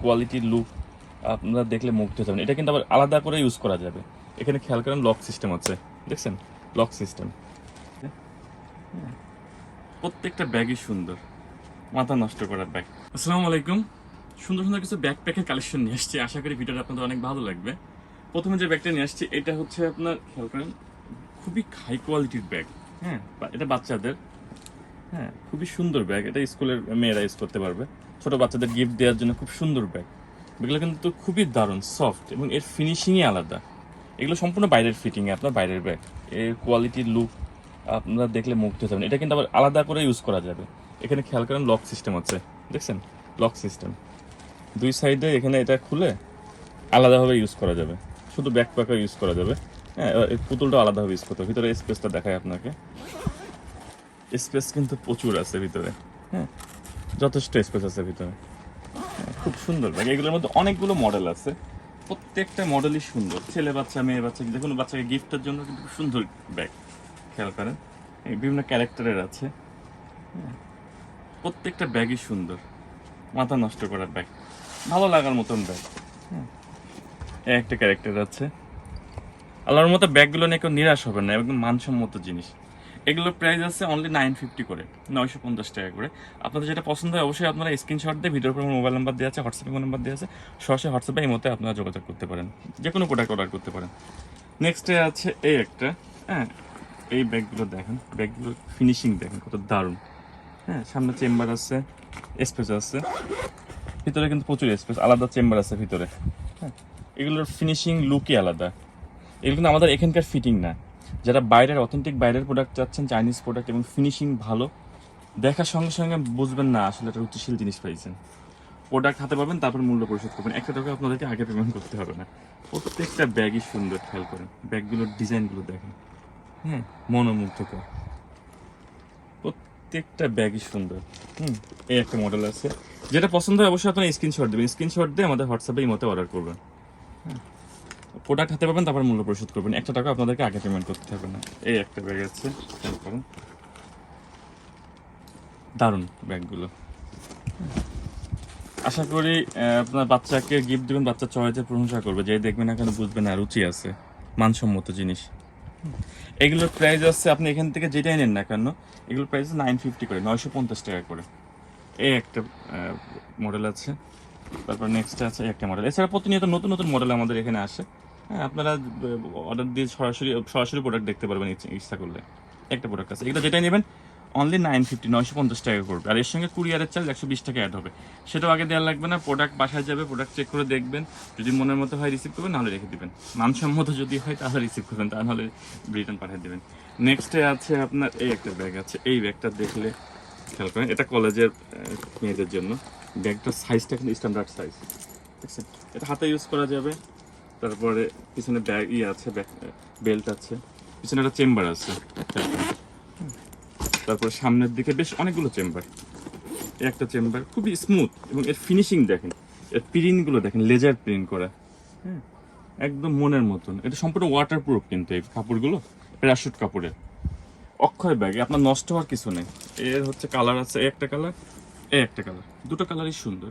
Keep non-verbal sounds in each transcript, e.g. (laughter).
কোয়ালিটির লুক আপনারা দেখলে মুগ্ধ যাবেন। এটা কিন্তু আবার আলাদা করে ইউজ করা যাবে। এখানে খেয়াল করেন লক সিস্টেম আছে। দেখছেন? লক সিস্টেম প্রত্যেকটা ব্যাগই সুন্দর। মাথা নষ্ট করার ব্যাগ আসসালামু আলাইকুম। সুন্দর সুন্দর কিছু ব্যাকপ্যাকের কালেকশন নিয়ে আসছি। আশা করি ভিডিওটা আপনাদের অনেক ভালো লাগবে। প্রথমে যে ব্যাগটা নিয়ে আসছি, এটা হচ্ছে আপনার, খেয়াল করেন, খুবই হাই কোয়ালিটির ব্যাগ হ্যাঁ? এটা বাচ্চাদের। হ্যাঁ? খুবই সুন্দর ব্যাগ এটা স্কুলের মেয়েরা ইউজ করতে পারবে। ছোট বাচ্চাদের গিফট দেওয়ার জন্য খুব সুন্দর ব্যাগ এগুলো কিন্তু খুবই দারুণ সফট এবং এর ফিনিশিংই আলাদা। এগুলো সম্পূর্ণ বাইরের ফিটিং আপনার বাইরের ব্যাগ এর কোয়ালিটির লুক আপনারা দেখলে মুগ্ধ যাবেন। এটা কিন্তু আবার আলাদা করে ইউজ করা যাবে। এখানে খেয়াল করেন লক সিস্টেম আছে, দেখছেন? লক সিস্টেম দুই সাইডে এখানে এটা খুলে আলাদাভাবে ইউজ করা যাবে। শুধু ব্যাক প্যাকে ইউজ করা যাবে। হ্যাঁ এই পুতুলটা আলাদাভাবে ইউজ করতে হবে। ভিতরে স্পেসটা দেখায় আপনাকে। স্পেস কিন্তু প্রচুর আছে ভিতরে। হ্যাঁ যথেষ্ট স্পেস আছে ভিতরে। খুব সুন্দর ব্যাগ এগুলোর মধ্যে অনেকগুলো মডেল আছে। প্রত্যেকটা মডেলই সুন্দর। ছেলে বাচ্চা, মেয়ে বাচ্চা যে কোনো বাচ্চাকে গিফটের জন্য কিন্তু খুব সুন্দর ব্যাগ খেয়াল করেন। বিভিন্ন ক্যারেক্টারের আছে। প্রত্যেকটা ব্যাগই সুন্দর। মাথা নষ্ট করার ব্যাগ ভালো লাগার মতন ব্যাগ একটা ক্যারেক্টার আছে। আল্লাহর মতো ব্যাগগুলো নিয়ে কেউ নিরাশ হবে না, একদম মানসম্মত জিনিস। এগুলোর প্রাইস আছে অনলি নাইন ফিফটি করে, নয়শো পঞ্চাশ টাকা করে। আপনাদের যেটা পছন্দ হয় অবশ্যই আপনারা স্ক্রিনশট দিয়ে ভিডিওর উপর মোবাইল নাম্বার দেওয়া আছে হোয়াটসঅ্যাপে নাম্বার দেওয়া আছে, সরাসরি হোয়াটসঅ্যাপে এই মতে আপনারা যোগাযোগ করতে পারেন। যে কোনো প্রোডাক্ট অর্ডার করতে পারেন। নেক্সটে আছে এই একটা হ্যাঁ এই ব্যাগগুলো দেখেন ব্যাগগুলোর ফিনিশিং দেখেন, কত দারুণ। হ্যাঁ সামনে চেম্বার আছে স্পেস আছে, ভিতরে কিন্তু প্রচুর স্পেস আলাদা চেম্বার আছে ভিতরে। হ্যাঁ এগুলোর ফিনিশিং লুকই আলাদা। এগুলো কিন্তু আমাদের এখানকার ফিটিং না। যারা বাইরের অথেন্টিক বাইরের প্রোডাক্ট চাচ্ছেন চাইনিজ প্রোডাক্ট এবং ফিনিশিং ভালো, দেখার সঙ্গে সঙ্গে বুঝবেন না আসলে একটা রুচিশীল জিনিস পাইছেন। প্রোডাক্ট হাতে পাবেন, তারপর মূল্য পরিশোধ করবেন। একটা টাকা আপনাদেরকে আগে পেমেন্ট করতে হবে না। প্রত্যেকটা ব্যাগই সুন্দর, খেয়াল করেন। ব্যাগগুলোর ডিজাইনগুলো দেখেন। হ্যাঁ মনোমুগ্ধকর। প্রত্যেকটা ব্যাগই সুন্দর। হুম, এই একটা মডেল আছে। যেটা পছন্দ হয় অবশ্যই আপনারা স্ক্রিনশট দেবেন। স্ক্রিনশট দিয়ে আমাদের হোয়াটসঅ্যাপে এই মতো অর্ডার করবেন। প্রোডাক্ট হাতে পাবেন, তারপর মূল্য পরিশোধ করবেন। একটা টাকা আপনাদেরকে আগে পেমেন্ট করতে হবে না। এই একটা ব্যাগ আছে দারুণ ব্যাগগুলো আশা করি আপনার বাচ্চাকে গিফট দেবেন, বাচ্চা চয়েসের প্রশংসা করবে। যে দেখবেন না কেন বুঝবে না, রুচি আছে, মানসম্মত জিনিস। এগুলোর প্রাইস আছে, আপনি এখান থেকে যেটাই নেন না কেন, এগুলোর প্রাইস নাইন ফিফটি করে, নয়শো পঞ্চাশ টাকা করে। এই একটা মডেল আছে। তারপর নেক্সট আছে একটা মডেল এছাড়া প্রতিনিয়ত নতুন নতুন মডেল আমাদের এখানে আসে। হ্যাঁ আপনারা অর্ডার দিয়ে সরাসরি সরাসরি প্রোডাক্ট দেখতে পারবেন, ইচ্ছে- করলে। একটা প্রোডাক্ট আছে। এগুলো যেটাই নেবেন অনলি নাইন ফিফটি নয়শো পঞ্চাশ টাকা করবে আর এর সঙ্গে কুরিয়ারের চার্জ একশো বিশ টাকা অ্যাড হবে। সেটাও আগে দেওয়া লাগবে না। প্রোডাক্ট বাসায় যাবে প্রোডাক্ট চেক করে দেখবেন। যদি মনের মতো হয় রিসিভ করবেন, নাহলে রেখে দিবেন। মানসম্মত যদি হয়, তাহলে রিসিভ করবেন। তা নাহলে রিটার্ন পাঠিয়ে দেবেন। নেক্সটে আছে আপনার, এই একটা ব্যাগ আছে। এই ব্যাগটা দেখলে খেয়াল করেন, এটা কলেজের মেয়েদের জন্য। ব্যাগটার সাইজটা কিন্তু স্ট্যান্ডার্ড সাইজ দেখছেন? এটা হাতে ইউজ করা যাবে। তারপরে পিছনে ব্যাগ ই আছে বেল্ট আছে, পিছনে একটা চেম্বার আছে। তারপরে সামনের দিকে বেশ অনেকগুলো চেম্বার একটা চেম্বার খুবই স্মুথ এবং এর ফিনিশিং দেখেন, এর প্রিন্টগুলো দেখেন লেজার প্রিন্ট করা। হ্যাঁ একদম মনের মতন। এটা সম্পূর্ণ ওয়াটার প্রুফ কিন্তু এই কাপড়গুলো প্যারাশুট কাপড়ের। অক্ষয় ব্যাগ আপনার নষ্ট হওয়ার কিছু নেই। এর হচ্ছে কালার আছে একটা কালার এ একটা কালার দুটো কালারই সুন্দর।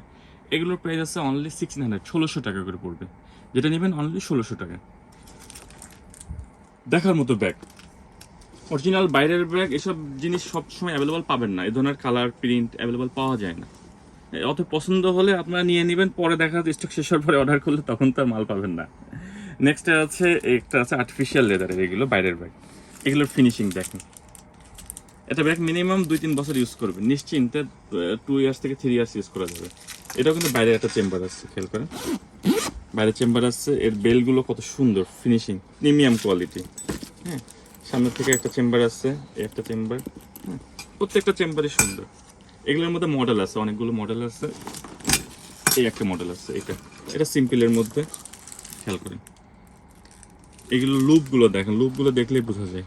এগুলোর প্রাইস আছে অনলি সিক্সটিন হান্ড্রেড ষোলোশো টাকা করে পড়বে। যেটা নেবেন অনলি ষোলোশো টাকা। দেখার মতো ব্যাগ অরিজিনাল বাইরের ব্যাগ এসব জিনিস সবসময় অ্যাভেলেবল পাবেন না। এ ধরনের কালার প্রিন্ট অ্যাভেলেবল পাওয়া যায় না। অত পছন্দ হলে আপনারা নিয়ে নেবেন, পরে দেখা যাচ্ছে স্টক শেষ হওয়ার পরে অর্ডার করলে তখন তো মাল পাবেন না। নেক্সট আছে, একটা আছে আর্টিফিশিয়াল লেদারের এগুলো বাইরের ব্যাগ এগুলোর ফিনিশিং দেখেন এটা ব্যাগ মিনিমাম দুই তিন বছর ইউজ করবেন। নিশ্চিন্তে টু ইয়ার্স থেকে থ্রি ইয়ার্স ইউজ করা যাবে। এটাও কিন্তু বাইরে একটা চেম্বার আছে, খেয়াল করেন। বাইরে চেম্বার আছে, এর বেলগুলো কত সুন্দর ফিনিশিং প্রিমিয়াম কোয়ালিটি হ্যাঁ সামনের থেকে একটা চেম্বার আছে একটা চেম্বার। হ্যাঁ প্রত্যেকটা চেম্বারই সুন্দর। এগুলোর মধ্যে মডেল আছে, অনেকগুলো মডেল আছে। এই একটা মডেল আছে, এটা। এটা সিম্পলের মধ্যে, খেয়াল করেন। এগুলো লুপগুলো দেখেন লুপগুলো দেখলেই বোঝা যায়।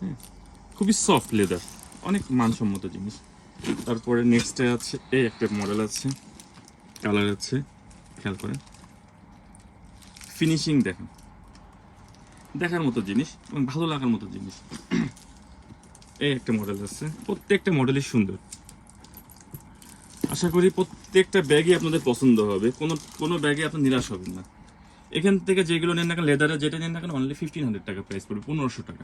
হ্যাঁ খুবই সফট লেদার অনেক মানসম্মত জিনিস। তারপরে নেক্সটে আছে, এই একটা মডেল আছে কালার আছে, খেয়াল করেন। ফিনিশিং দেখেন। দেখার মতো জিনিস এবং ভালো লাগার মতো জিনিস। (clears throat) এই একটা মডেল আছে, প্রত্যেকটা মডেলই সুন্দর। আশা করি প্রত্যেকটা ব্যাগই আপনাদের পছন্দ হবে। কোনো কোনো ব্যাগে আপনি নিরাশ হবেন না। এখান থেকে যেগুলো নেন না লেদারের যেটা নেন না কেন অনলি ফিফটিন হান্ড্রেড টাকা প্রাইস পড়বে, পনেরোশো টাকা।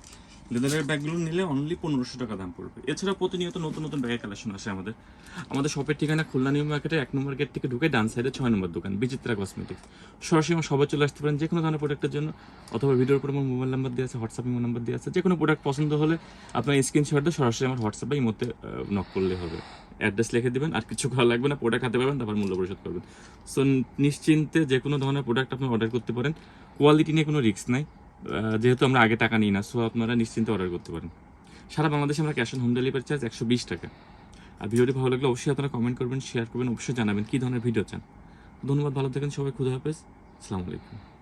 লেদারের ব্যাগগুলো নিলে অনলি পনেরোশো টাকা দাম পড়বে। এছাড়া প্রতিনিয়ত নতুন নতুন ব্যাগের কালেকশন আসে আমাদের। আমাদের শপের ঠিকানা খুলনা নিউ মার্কেটের এক নম্বর গেট থেকে ঢুকে ডান সাইডে ছয় নম্বর দোকান, বিচিত্রা কসমেটিক্স সরাসরি আমার সবাই চলে আসতে পারেন যে কোনো ধরনের প্রোডাক্টের জন্য, অথবা ভিডিওর উপর আমার মোবাইল নাম্বার দেওয়া আছে হোয়াটসঅ্যাপ ইমো নাম্বার দেওয়া আছে যে কোনো প্রোডাক্ট পছন্দ হলে আপনার স্ক্রিনশট দিয়ে সরাসরি আমার হোয়াটসঅ্যাপে ইমোতে নক করলে হবে। অ্যাড্রেস লিখে দিবেন আর কিছু করা লাগবে না প্রোডাক্ট হাতে পাবেন, তারপর মূল্য পরিশোধ করবেন। সো নিশ্চিন্তে যে কোনো ধরনের প্রোডাক্ট আপনি অর্ডার করতে পারেন। কোয়ালিটি নিয়ে কোনো রিস্ক নাই। যেহেতু আমরা আগে টাকা নিই না সো আপনারা নিশ্চিন্তে অর্ডার করতে পারেন। সারা বাংলাদেশে আমরা cash on home delivery charge একশো বিশ টাকা। আর ভিডিওটি ভালো লাগলে অবশ্যই আপনারা কমেন্ট করবেন শেয়ার করবেন, অবশ্যই জানাবেন কী ধরনের ভিডিও চান। ধন্যবাদ, ভালো থাকেন সবাই, খুদা হাফেজ। আসসালামু আলাইকুম।